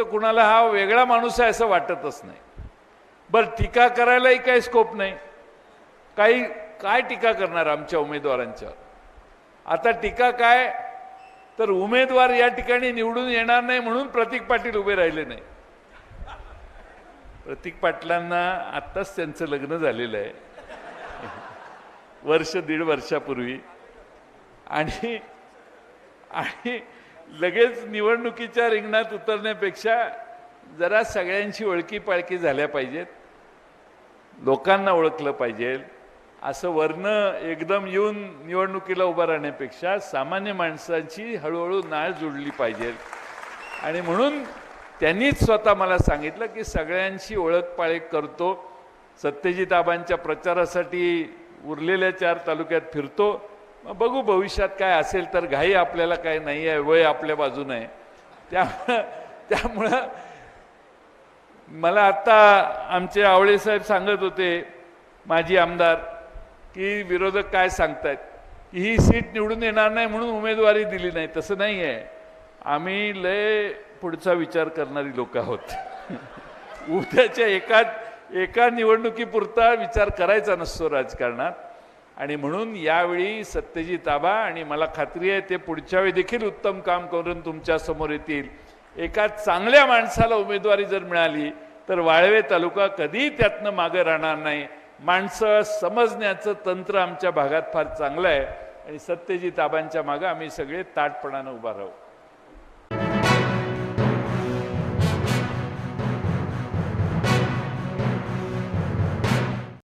कुणाला हा वेगळा माणूस आहे असं वाटतच नाही. बरं टीका करायलाही काही स्कोप नाही. काही काय टीका करणार आमच्या उमेदवारांच्या? आता टीका काय? तर उमेदवार या ठिकाणी निवडून येणार नाही म्हणून प्रतीक पाटील उभे राहिले नाही. प्रतीक पाटलांना आत्ताच त्यांचं लग्न झालेलं आहे. वर्ष दीड वर्षापूर्वी. आणि आणि लगेच निवडणुकीच्या रिंगणात उतरण्यापेक्षा जरा सगळ्यांची ओळखी पाळखी झाल्या पाहिजेत. लोकांना ओळखलं पाहिजे. असं वर्ण एकदम येऊन निवडणुकीला उभं राहण्यापेक्षा सामान्य माणसांची हळूहळू नाळ जुळली पाहिजे. आणि म्हणून त्यांनीच स्वतः मला सांगितलं की सगळ्यांशी ओळख पाळख करतो. सत्यजित आबांच्या प्रचारासाठी उरलेल्या चार तालुक्यात फिरतो. मग बघू भविष्यात काय असेल तर घाई आपल्याला काय नाही आहे वय आपल्या बाजूनं आहे. त्यामुळं त्यामुळं मला आत्ता आमचे आवळे साहेब सांगत होते माजी आमदार की विरोधक काय सांगतायत? की ही सीट निवडून येणार नाही म्हणून उमेदवारी दिली नाही. तसं नाही आहे. आम्ही लय पुढचा विचार करणारी लोक आहोत. उद्याच्या एका एका निवडणुकीपुरता विचार करायचा नसतो राजकारणात. आणि म्हणून यावेळी सत्यजित आबा आणि मला खात्री आहे ते पुढच्या वेळी देखील उत्तम काम करून तुमच्यासमोर येतील. एका चांगल्या माणसाला उमेदवारी जर मिळाली तर वाळवे तालुका कधीही त्यातनं मागे राहणार नाही. माणसं समजण्याचं तंत्र आमच्या भागात फार चांगलं आहे आणि सत्यजित आबांच्या मागं आम्ही सगळे ताटपणानं उभा राहू.